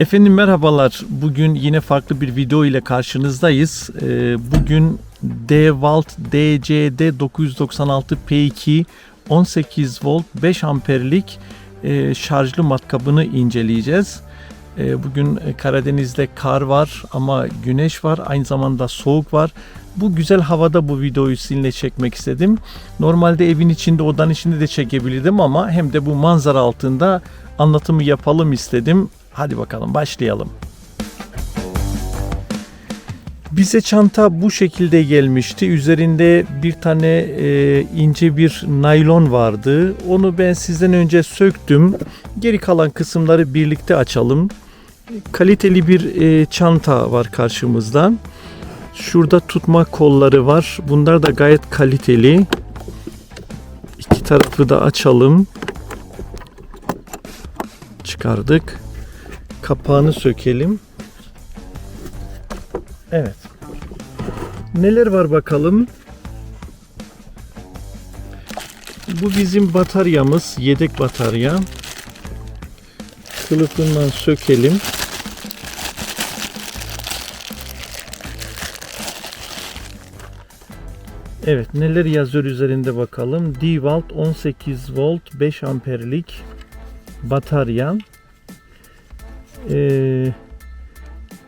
Efendim merhabalar. Bugün yine farklı bir video ile karşınızdayız. Ee, Bugün DeWalt DCD 996 P2 18 volt 5 amperlik e, şarjlı matkabını inceleyeceğiz. E, Bugün e, Karadeniz'de kar var ama güneş var. Aynı zamanda soğuk var. Bu güzel havada bu videoyu sizinle çekmek istedim. Normalde evin içinde, odanın içinde de çekebilirdim ama hem de bu manzara altında anlatımı yapalım istedim. Hadi bakalım başlayalım. Bize çanta bu şekilde gelmişti. Üzerinde bir tane e, ince bir naylon vardı. Onu ben sizden önce söktüm. Geri kalan kısımları birlikte açalım. Kaliteli bir e, çanta var karşımızda. Şurada tutma kolları var. Bunlar da gayet kaliteli. İki tarafı da açalım. Çıkardık. Kapağını sökelim. Evet. Neler var bakalım? Bu bizim bataryamız, yedek batarya. Kılıfından sökelim. Evet, neler yazıyor üzerinde bakalım. DeWalt 18 volt 5 amperlik batarya.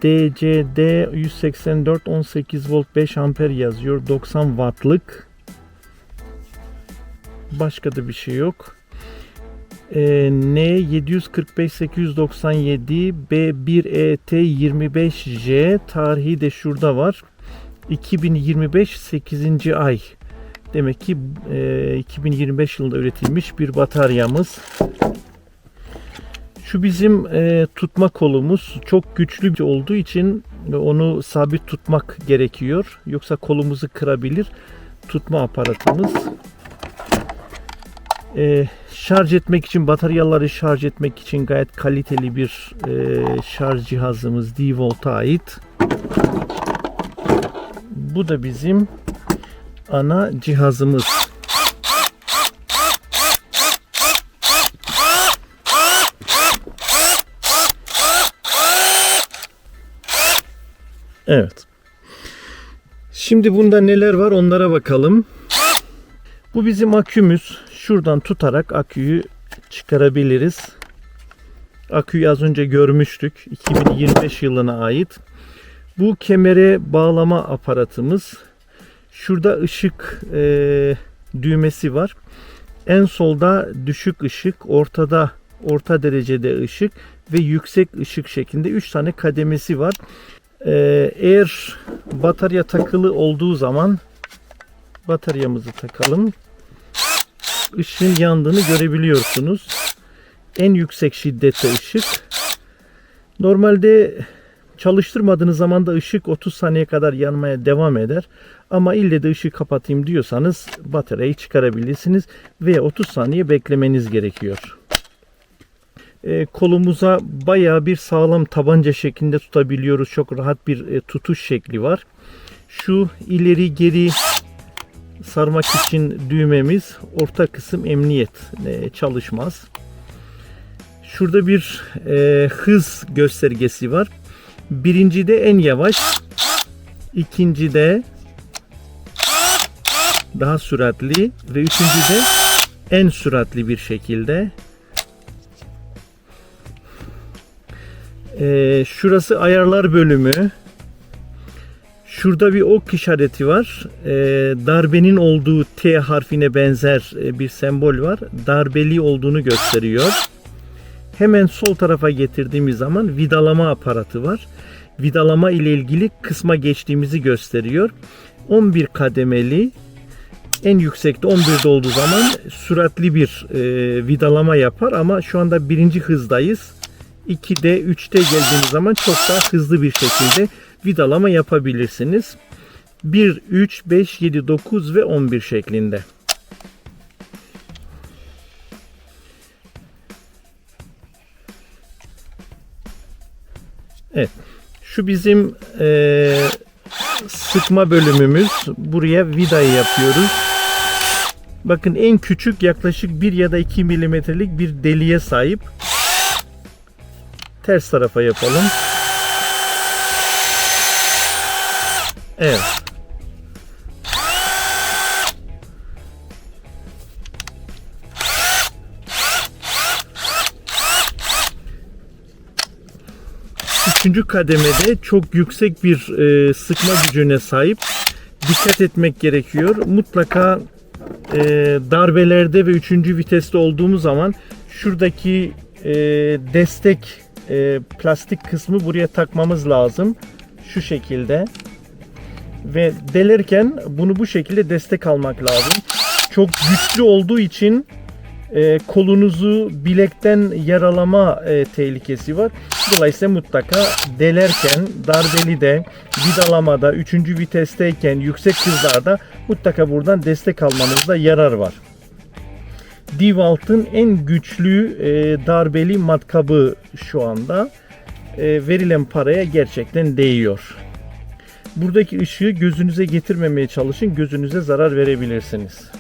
DCD 184 18 volt 5 amper yazıyor. 90 wattlık. Başka da bir şey yok. Ee, N 745 897 B1ET 25J tarihi de şurada var. 2025 8. ay. Demek ki e, 2025 yılında üretilmiş bir bataryamız. Şu bizim e, tutma kolumuz çok güçlü bir olduğu için onu sabit tutmak gerekiyor. Yoksa kolumuzu kırabilir. Tutma aparatımız. E, şarj etmek için bataryaları şarj etmek için gayet kaliteli bir e, şarj cihazımız DeWalt'a ait. Bu da bizim ana cihazımız. Evet. Şimdi bunda neler var onlara bakalım. Bu bizim akümüz. Şuradan tutarak aküyü çıkarabiliriz. Aküyü az önce görmüştük. 2025 yılına ait. Bu kemere bağlama aparatımız. Şurada ışık e, düğmesi var. En solda düşük ışık, ortada orta derecede ışık ve yüksek ışık şeklinde 3 tane kademesi var. Ee, eğer batarya takılı olduğu zaman bataryamızı takalım. Işığın yandığını görebiliyorsunuz. En yüksek şiddette ışık. Normalde çalıştırmadığınız zaman da ışık 30 saniye kadar yanmaya devam eder. Ama ille de ışığı kapatayım diyorsanız bataryayı çıkarabilirsiniz ve 30 saniye beklemeniz gerekiyor e, kolumuza bayağı bir sağlam tabanca şeklinde tutabiliyoruz. Çok rahat bir e, tutuş şekli var. Şu ileri geri sarmak için düğmemiz orta kısım emniyet e, çalışmaz. Şurada bir e, hız göstergesi var. Birinci de en yavaş, ikinci de daha süratli ve üçüncü de en süratli bir şekilde Ee, şurası ayarlar bölümü. Şurada bir ok işareti var. Ee, darbenin olduğu T harfine benzer e, bir sembol var. Darbeli olduğunu gösteriyor. Hemen sol tarafa getirdiğimiz zaman vidalama aparatı var. Vidalama ile ilgili kısma geçtiğimizi gösteriyor. 11 kademeli en yüksekte 11'de olduğu zaman süratli bir e, vidalama yapar ama şu anda birinci hızdayız. 2'de 3'te geldiğiniz zaman çok daha hızlı bir şekilde vidalama yapabilirsiniz. 1, 3, 5, 7, 9 ve 11 şeklinde. Evet. Şu bizim e, sıkma bölümümüz. Buraya vidayı yapıyoruz. Bakın en küçük yaklaşık 1 ya da 2 milimetrelik bir deliğe sahip. Ters tarafa yapalım. Evet. Üçüncü kademede çok yüksek bir e, sıkma gücüne sahip. Dikkat etmek gerekiyor. Mutlaka e, darbelerde ve üçüncü viteste olduğumuz zaman şuradaki e, destek e, plastik kısmı buraya takmamız lazım. Şu şekilde. Ve delerken bunu bu şekilde destek almak lazım. Çok güçlü olduğu için e, kolunuzu bilekten yaralama e, tehlikesi var. Dolayısıyla mutlaka delerken, darbeli de, vidalamada, üçüncü vitesteyken, yüksek hızlarda mutlaka buradan destek almanızda yarar var. Dewalt'ın en güçlü e, darbeli matkabı şu anda. E, verilen paraya gerçekten değiyor. Buradaki ışığı gözünüze getirmemeye çalışın. Gözünüze zarar verebilirsiniz.